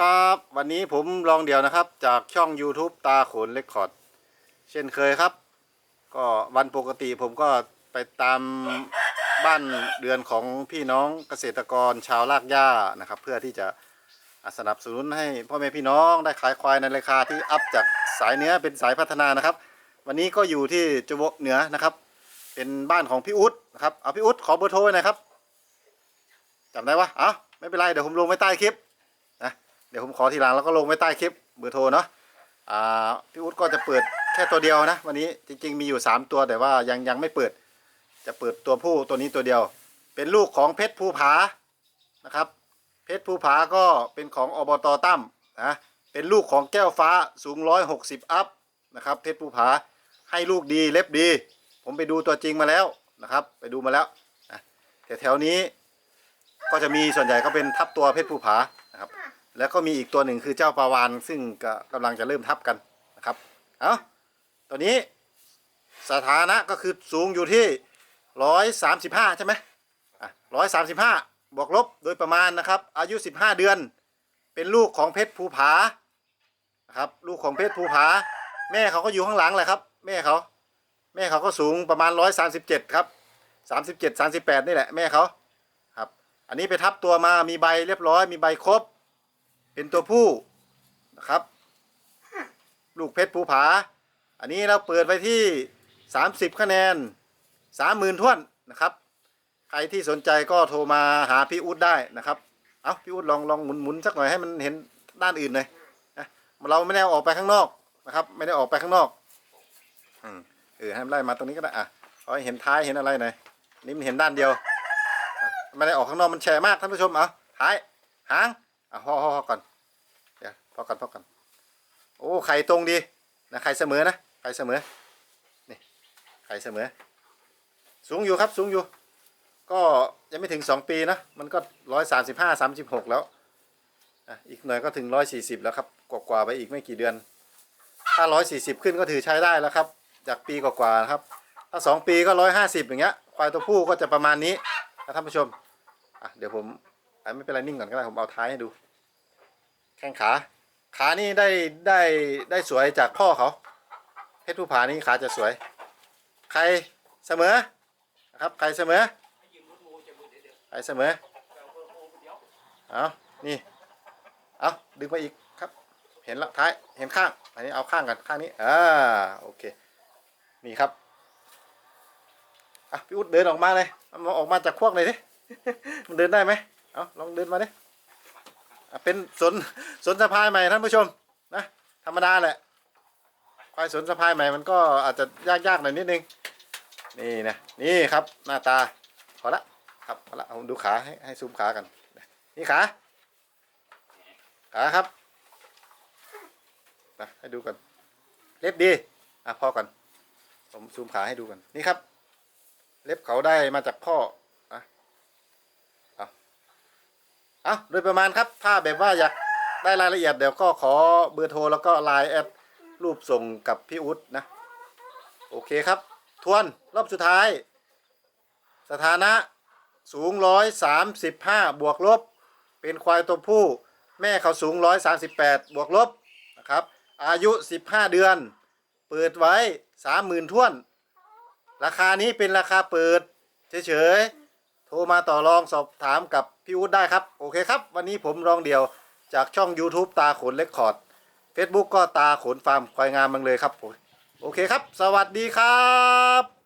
ครับ วันนี้ผมลองเดียวนะครับ จากช่อง YouTube ตาขนเลคคอร์ดเช่นเคยครับ ก็วันปกติผมก็ไปตามบ้านเรือนของพี่น้องเกษตรกรชาวลากหญ้านะครับ เพื่อที่จะสนับสนุนให้พ่อแม่พี่น้องได้ขายควายในราคาที่อัพจากสายเนื้อเป็นสายพัฒนานะครับ วันนี้ก็อยู่ที่จวบเหนือนะครับ เป็นบ้านของพี่อุ๊ดนะครับเอาพี่อุ๊ดขอเบอร์โทรไว้หน่อยครับจำได้ปะอ้าไม่เป็นไรเดี๋ยวผมลงไว้ใต้คลิป เดี๋ยวผมขอทีหลังแล้วก็ลงไว้ใต้คลิปเบอร์โทรเนาะอ่าพี่อุ๊ดก็จะเปิดแค่ตัวเดียวนะ วันนี้จริงๆมีอยู่ 3 ตัวแต่ว่ายังยังไม่เปิด จะเปิดตัวผู้ตัวนี้ตัวเดียว เป็นลูกของเพชรภูผานะครับ เพชรภูผาก็เป็นของอบตตั้มนะเป็นลูกของแก้วฟ้าสูง 160 อัพนะครับ เพชรภูผาให้ลูกดีเล็บดี ผมไปดูตัวจริงมาแล้วนะครับ ไปดูมาแล้วนะแถวๆนี้ก็จะมีส่วนใหญ่ก็เป็นทับตัวเพชรภูผา แล้วก็มีอีกตัวหนึ่งคือเจ้าปลาวานซึ่งก็กำลังจะเริ่มทับกันนะครับ เอาตัวนี้สถานะก็คือสูงอยู่ที่ร้อยสามสิบห้าใช่ไหมอะร้อยสามสิบห้าบวกลบโดยประมาณนะครับ อายุสิบห้าเดือน เป็นลูกของเพชรภูผานะครับลูกของเพชรภูผา แม่เขาก็อยู่ข้างหลังแหละครับ แม่เขา แม่เขาก็สูงประมาณร้อยสามสิบเจ็ดครับสามสิบเจ็ดสามสิบแปดนี่แหละแม่เขาครับ อันนี้ไปทับตัวมามีใบเรียบร้อยมีใบครบ เป็นตัวผู้นะครับ ลูกเพชรภูผา อันนี้เราเปิดไปที่ 30 คะแนน 30,000ท้วนนะครับ ใครที่สนใจก็โทรมาหาพี่อุ๊ดได้นะครับ เอาพี่อุ๊ดลองลองหมุนหมุนสักหน่อยให้มันเห็นด้านอื่นหน่อยนะเราไม่ได้ออกไปข้างนอกนะครับ ไม่ได้ออกไปข้างนอกอืมเออให้มันไล่มาตรงนี้ก็ได้อะเอาให้เห็นท้ายเห็นอะไรหน่อยนี่มันเห็นด้านเดียวไม่ได้ออกข้างนอกมันแฉะมากท่านผู้ชมเอาท้ายหางอะพอพอพอก่อน พอก่อนพอก่อนโอ้ไข่ตรงดีนะไข่เสมอนะไข่เสมอนี่ไข่เสมอ สูงอยู่ครับสูงอยู่ ก็ยังไม่ถึงสองปีนะ มันก็ร้อยสามสิบห้าสามสิบหกแล้วอีกหน่อยก็ถึงร้อยสี่สิบแล้วครับกว่าๆไปอีกไม่กี่เดือน ถ้าร้อยสี่สิบขึ้นก็ถือใช้ได้แล้วครับ จากปีกว่าๆนะครับ ถ้าสองปีก็ร้อยห้าสิบอย่างเงี้ยควายตัวผู้ก็จะประมาณนี้นะท่านผู้ชมอะเดี๋ยวผมไม่เป็นไรนิ่งก่อนก็ได้ผมเอาท้ายให้ดู แข้งขา ขานี่ได้ได้ได้สวยจากพ่อเขาเพชรผู้ผานี่ขาจะสวย ใครเสมอนะครับ ใครเสมอใครเสมอเอานี่เอาดึงไปอีกครับ เห็นละท้ายเห็นข้าง อันนี้เอาข้างกันข้างนี้อ่าโอเคนี่ครับอะพี่อุดเดินออกมาเลยเอามาออกมาจากพวกเลยดิมันเดินได้ไหมเอาลองเดินมาดิ อะเป็นสนสนสะพายใหม่ท่านผู้ชมนะธรรมดาแหละควายสนสะพายใหม่มันก็อาจจะยากๆหน่อยนิดนึงนี่นะนี่ครับหน้าตาพอละครับพอละผมดูขาให้ให้ซูมขากันนี่ขาขาครับนะให้ดูกันเล็บดีอะพ่อก่อนผมซูมขาให้ดูกันนี่ครับ เล็บเขาได้มาจากพ่ออะเอาเอาโดยประมาณครับ ถ้าแบบว่าอยากได้รายละเอียดเดี๋ยวก็ขอเบอร์โทรแล้วก็ไลน์แอดรูปส่งกับพี่อุ๊ดนะ โอเคครับ ทวนรอบสุดท้าย สถานะสูงร้อยสามสิบห้าบวกลบ เป็นควายตัวผู้ แม่เขาสูงร้อยสามสิบแปดบวกลบนะครับ อายุสิบห้าเดือน เปิดไว้สามหมื่นท้วน ราคานี้เป็นราคาเปิด เฉยๆ โทรมาต่อรองสอบถามกับพี่อุ๊ดได้ครับ โอเคครับ วันนี้ผมรองเดียวจากช่อง YouTube ตาขนเล็กคอร์ด Facebook ก็ตาขนฟาร์มควายงามมังเลยครับผมโอเคครับ สวัสดีครับ